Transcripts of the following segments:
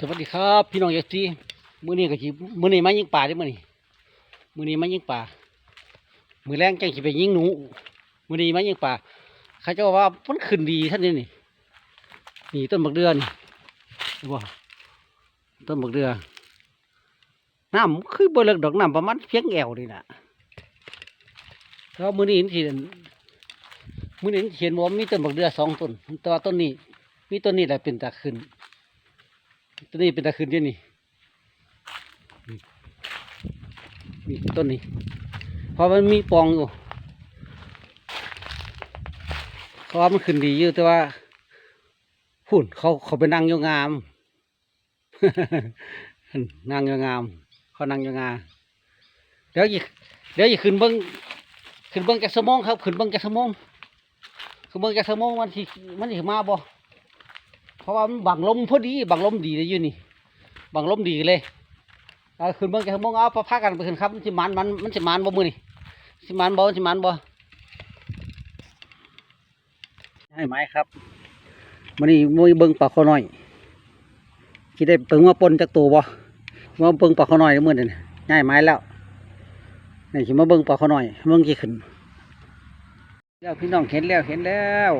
สวัสดีครับ พี่น้องเอฟซีมือนี้ก็สิมื้อนี้มายิงป่าเด้มือนี้มือนี้มายิงป่ามือแรงจังสิไปยิงหนูมือนี้มายิงป่าเขาจ้าว่ามันขึ้นดีท่านนี่นี่นี่ต้นบักเดือนี่เห็นบ่ต้นบักเดือน้ำคือบ่เลิกดอกน้ำประมาณเพียงแอวนี่นะแล้วมือนี้เห็นมือนี้เห็นว่ามีต้นบักเดือสองต้นแต่ว่าต้นนี้มีต้นนี้แหละเป็นตาขึ้น ต้นนี้เป็นตะคืนเดียวนี่นี่นี่ต้นนี้เพราะมันมีปองอยู่เพราะว่ามันขึ้นดีอยู่แต่ว่าหุ่นเขาเขาไปนั่งอยงามนั่งอยงาม เขานั่งอยงามเดี๋ยวอีกเดี๋ยวอีกขึ้นเบิ้งขึ้นเบิ้งจากสมองครับขึ้นเบิ้งจากสมองขึ้นเบิ้งจากสมองมันสิมันสิมาบ่ เพราะว่ามันบังลมพอดีบังลมดีเลยอยู่นี่บังลมดีเลยเอาขึ้นเบิ่งแกมองเอาพากันไปขึ้นครับมันสิมันมันมันสิมันบ่มือนี่สิมันบ่สิมันบ่ให้ไหมครับมันนี่มือเบิ่งปลาคอน้อยคิดได้เปิงมาปนจากตัวบ่มาเบิ่งปลาคอน้อยมือนี่ง่ายไม้แล้วนี่สิมาเบิ่งปลาคอน้อยเบิ่งกี่ขึ้นแล้วพี่น้องเห็นแล้วเห็นแล้ว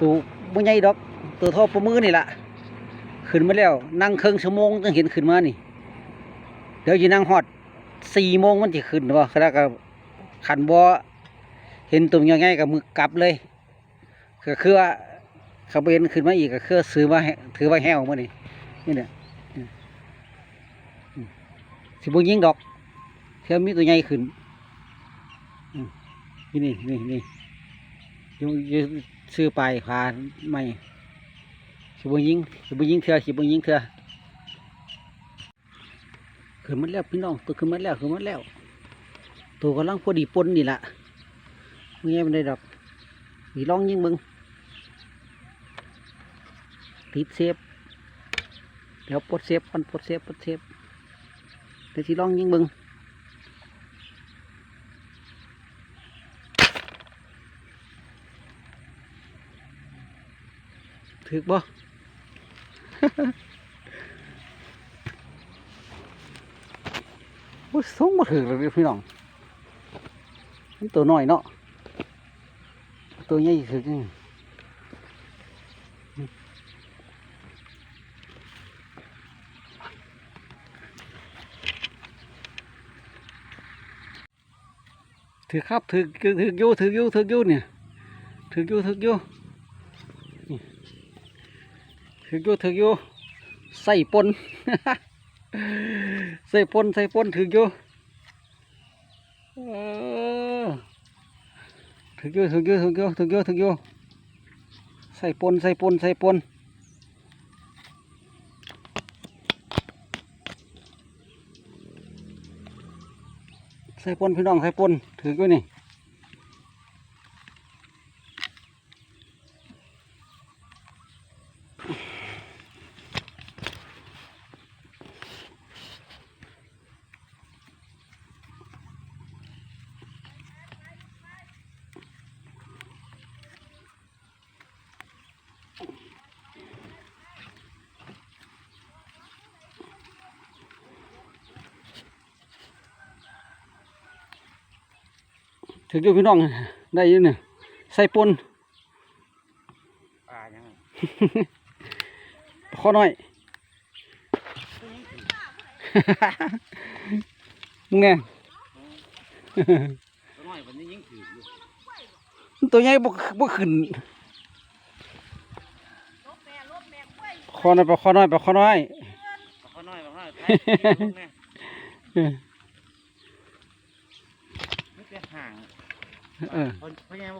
ตัวบ่ใหญ่ดอก ตัวท่อประมือนี่แหละขึ้นมาแล้ว นั่งเครึ่งชั่วโมงจึงเห็นขึ้นมานี่ เดี๋ยวจะนั่งฮอดสี่โมงมันจะขึ้นบ่แล้วก็ขันบ่เห็นตุ่มยังไงกับมือกลับเลยก็คือว่าเขาไปเห็นขึ้นมาอีกก็คือซื้อมาถือไว้แห้วมื่อนี่นี่เนี่ยสิบุยิงดอกเท่ามีตัวใหญ่ขึ้นนี่นี่นี่นี่อยู่อยู่ซื้อไปพาไม่ สิบยิงสิบยิงเถื่อสิบยิงเถื่อขึ้นมาแล้วพี่น้องตัวขึ้นมาแล้วขึ้นมาแล้ว ตัวกำลังพอดีปนนี่แหละไม่ใช่ไม่ได้ดอกมีลองยิงมึงติดเซฟเดี๋ยวปลดเซฟก่อนปลดเซฟปลดเซฟเดี๋ยวสิลองยิงมึงถึกบ่ โอ้ยส่งมาถึงเลยพี่น้องมันตัวน้อยเนาะตัวใหญ่ถึงนี่ถือครับถือถือถืออยู่ถืออยู่ถืออยู่เนี่ยถืออยู่ถืออยู่นี่ ถืออยู่ถืออยู่ใส่ปนใส่ปนใส่ปนถืออยู่ถืออยู่ถืออยู่ถืออยู่ถืออยู่ถืออยู่ใส่ปนใส่ปนใส่ปนใส่ปนพี่น้องใส่ปนถืออยู่นี่ ถืออยู่พี่น้องได้อยินเนี่ยใส่ปนปลายังไงข้อน้อยมึงไงตัวน้อยวันนี้ยิ่งถืออยู่ตัวใหญ่บ่บ่ขึ้นข้อน้อยไปข้อน้อยไปข้อน้อยปลาข้อน้อยปลาข้อน้อยไทยลงแน่เออไม่เป็นห่าง เออ เพราะเพราะยังว่า